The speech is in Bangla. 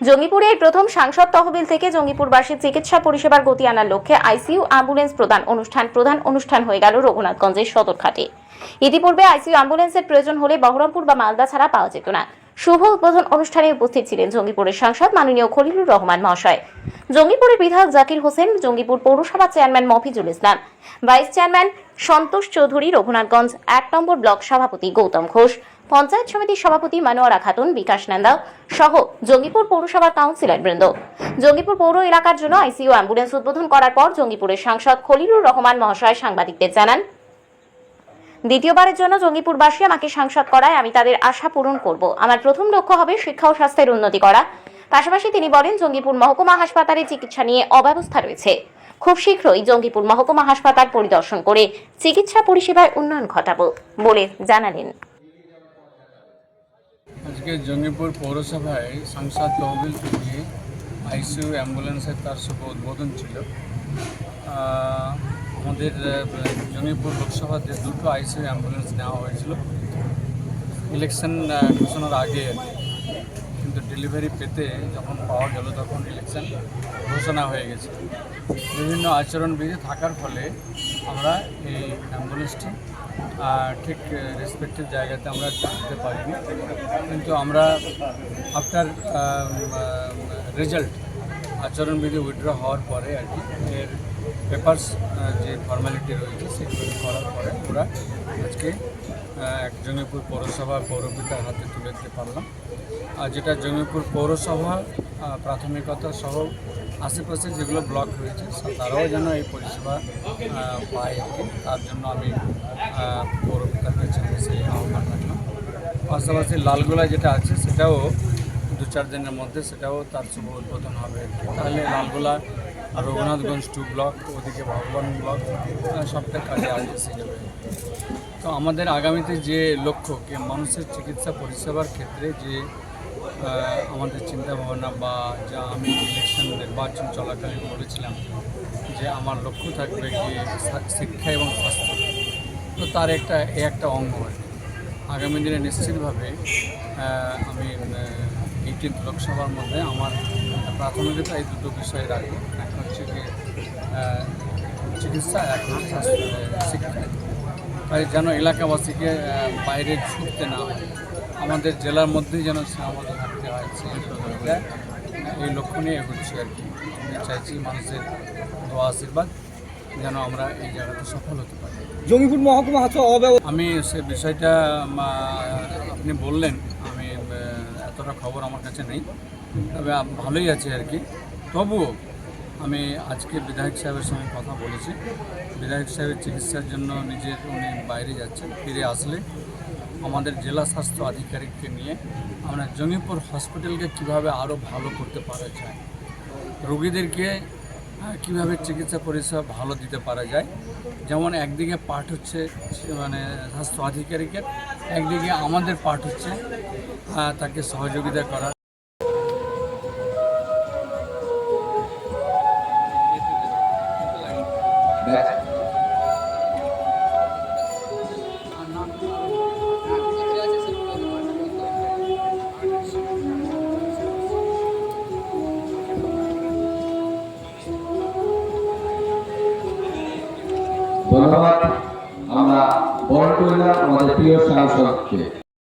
জঙ্গিপুরে প্রথম সাংসদ তহবিল থেকে জঙ্গিপুরবাসীর চিকিৎসা পরিষেবার গতি আনার লক্ষ্যে আইসিইউ অ্যাম্বুলেন্স প্রদান অনুষ্ঠান প্রধান অনুষ্ঠান হয়ে গেল রঘুনাথগঞ্জের সদরঘাটে। ইতিপূর্বে আইসিইউ অ্যাম্বুলেন্সের প্রয়োজন হলে বহরমপুর বা মালদা ছাড়া পাওয়া যেত না। শুভ উদ্বোধন অনুষ্ঠানে উপস্থিত ছিলেন জঙ্গিপুরের সাংসদ মাননীয় খলিলুর রহমান মহাশয়। জঙ্গিপুরের বিধায়ক জাকির হোসেন, জঙ্গিপুর পৌরসভা chairman Mofizul Islam, vice chairman Santosh Chowdhury, Raghunathganj এক নম্বর ব্লক সভাপতি গৌতম ঘোষ পঞ্চায়েত সমিতির সভাপতি মানোয়ারা খাতুন, বিকাশ নান্দা সহ জঙ্গিপুর পৌরসভার কাউন্সিলর বৃন্দ। জঙ্গিপুর পৌর এলাকার জন্য আইসিইউ অ্যাম্বুলেন্স উদ্বোধন করার পর জঙ্গিপুরের সাংসদ খলিলুর রহমান মহাশয় সাংবাদিকদের জানান, দ্বিতীয়বারের জন্য জঙ্গিপুরবাসী আমাকে সাংসদ করায় আমি তাদের আশা পূরণ করব। আমার প্রথম লক্ষ্য হবে শিক্ষা ও স্বাস্থ্যের উন্নতি করা। পাশাপাশি তিনি বলেন, জঙ্গিপুর মহকুমা হাসপাতালে চিকিৎসা নিয়ে অব্যবস্থা রয়েছে। খুব শীঘ্রই জঙ্গিপুর মহকুমা হাসপাতাল পরিদর্শন করে চিকিৎসা পরিষেবায় উন্নয়ন ঘটাবো বলে জানালেন। আজকে জঙ্গিপুর পৌরসভায় সাংসদ তহবিল থেকে আইসিইউ অ্যাম্বুলেন্সের তার শুভ উদ্বোধন ছিল। আমাদের জঙ্গিপুর লোকসভাতে দুটো আইসিইউ অ্যাম্বুলেন্স নেওয়া হয়েছিল। ইলেকশন ঘোষণার আগে ডেলিভারি পেতে যখন পাওয়া গেল তখন ইলেকশন ঘোষণা হয়ে গেছে। বিভিন্ন আচরণবিধি থাকার ফলে আমরা এই অ্যাম্বুলেন্সটি ঠিক রেসপেক্টিভ জায়গাতে আমরা দিতে পারিনি। কিন্তু আমরা আফটার রেজাল্ট আচরণবিধি উইথড্র হওয়ার পরে আর কি এর পেপার্স যে ফর্মালিটি রয়েছে সেগুলো করার পরে ওরা আজকে এক জঙ্গিপুর পৌরসভা পৌরপিতার হাতে তুলে দিতে পারলাম। আর যেটা জঙ্গিপুর পৌরসভা প্রাথমিকতা সহ আশেপাশে যেগুলো ব্লক রয়েছে তারাও যেন এই পরিষেবা পায় আর কি। তার জন্য আমি পৌরপিতার কাছে সেই আহ্বান রাখলাম। পাশাপাশি লালগোলা যেটা আছে, সেটাও দু চার দিনের মধ্যে, সেটাও তার শুভ উদ্বোধন হবে। তাহলে লালগোলা রঘুনাথগঞ্জ টু ব্লক ওদিকে ভগবান ব্লক সবটা কাজে এসে যাবে। তো আমাদের আগামীতে যে লক্ষ্য মানুষের চিকিৎসা পরিষেবার ক্ষেত্রে যে আমাদের চিন্তা ভাবনা বা যা আমি ইলেকশন নির্বাচন চলাকালীন বলেছিলাম, যে আমার লক্ষ্য থাকবে কি শিক্ষা এবং স্বাস্থ্য। তো তার একটা, এ একটা অঙ্গ আগামী দিনে নিশ্চিতভাবে আমি এইটিন্থ লোকসভার মধ্যে আমার প্রাথমিকতা এই দুটো বিষয় রাখব। হচ্ছে চিকিৎসা এক হচ্ছে স্বাস্থ্য শিক্ষা তাই যেন এলাকাবাসীকে বাইরে ছুটতে না হয়। আমাদের জেলার মধ্যেই যেন সীমাবদ্ধ থাকতে হয় এই লক্ষ্য নিয়ে এগোচ্ছি আর কি। আমি চাইছি মানুষের দোয়া আশীর্বাদ যেন আমরা এই জায়গাতে সফল হতে পারি। জঙ্গিপুর মহকুমা অব্যব আমি সে বিষয়টা আপনি বললেন আমি এতটা খবর আমার কাছে নেই। তবে ভালোই আছে আর কি। তবুও আমি আজকে বিধায়ক সাহেবের সঙ্গে কথা বলেছি। বিধায়ক সাহেবের চিকিৎসার জন্য নিজের উনি বাইরে যাচ্ছেন, ফিরে আসলে। আমাদের জেলা স্বাস্থ্য আধিকারিককে নিয়ে আমরা জঙ্গিপুর হসপিটালকে কীভাবে আরও ভালো করতে পারা যায়, রোগীদেরকে কীভাবে চিকিৎসা পরিষেবা ভালো দিতে পারা যায়, যেমন একদিকে পার্ট হচ্ছে মানে স্বাস্থ্য আধিকারিকের, একদিকে আমাদের পার্ট হচ্ছে তাকে সহযোগিতা করা ধন্যবাদ। আমরা বড় আমাদের প্রিয় সাংসদকে।